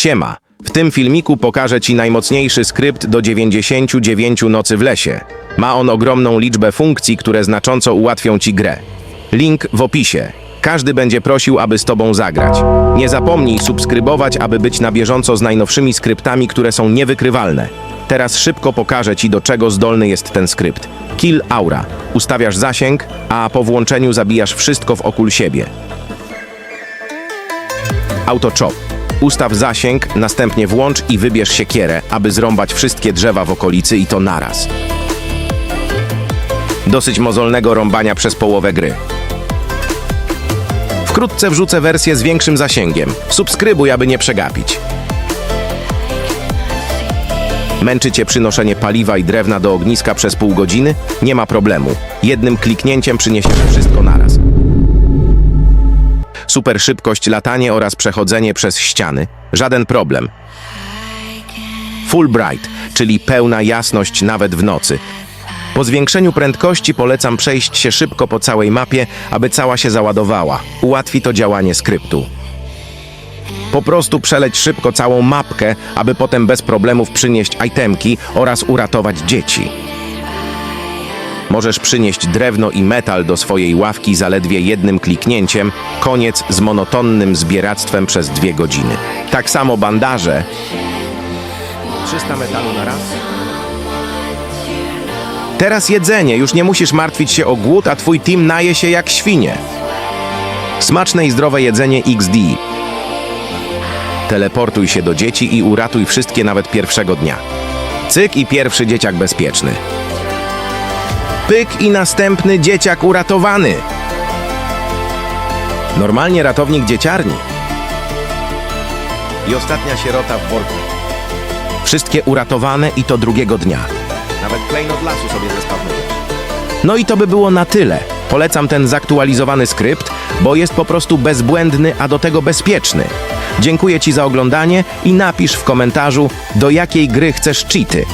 Siema. W tym filmiku pokażę Ci najmocniejszy skrypt do 99 nocy w lesie. Ma on ogromną liczbę funkcji, które znacząco ułatwią Ci grę. Link w opisie. Każdy będzie prosił, aby z Tobą zagrać. Nie zapomnij subskrybować, aby być na bieżąco z najnowszymi skryptami, które są niewykrywalne. Teraz szybko pokażę Ci, do czego zdolny jest ten skrypt. Kill Aura. Ustawiasz zasięg, a po włączeniu zabijasz wszystko w okul siebie. Auto Chop. Ustaw zasięg, następnie włącz i wybierz siekierę, aby zrąbać wszystkie drzewa w okolicy i to naraz. Dosyć mozolnego rąbania przez połowę gry. Wkrótce wrzucę wersję z większym zasięgiem. Subskrybuj, aby nie przegapić. Męczy cię przynoszenie paliwa i drewna do ogniska przez pół godziny? Nie ma problemu. Jednym kliknięciem przyniesiesz wszystko naraz. Super szybkość, latanie oraz przechodzenie przez ściany. Żaden problem. Full bright, czyli pełna jasność nawet w nocy. Po zwiększeniu prędkości polecam przejść się szybko po całej mapie, aby cała się załadowała. Ułatwi to działanie skryptu. Po prostu przeleć szybko całą mapkę, aby potem bez problemów przynieść itemki oraz uratować dzieci. Możesz przynieść drewno i metal do swojej ławki zaledwie jednym kliknięciem. Koniec z monotonnym zbieractwem przez dwie godziny. Tak samo bandaże. 300 metalu na raz. Teraz jedzenie. Już nie musisz martwić się o głód, a twój team naje się jak świnie. Smaczne i zdrowe jedzenie XD. Teleportuj się do dzieci i uratuj wszystkie nawet pierwszego dnia. Cyk i pierwszy dzieciak bezpieczny. Pyk i następny dzieciak uratowany. Normalnie ratownik dzieciarni. I ostatnia sierota w worku. Wszystkie uratowane i to drugiego dnia. Nawet klejnot lasu sobie zespawnujesz. No i to by było na tyle. Polecam ten zaktualizowany skrypt, bo jest po prostu bezbłędny, a do tego bezpieczny. Dziękuję Ci za oglądanie i napisz w komentarzu, do jakiej gry chcesz cheaty.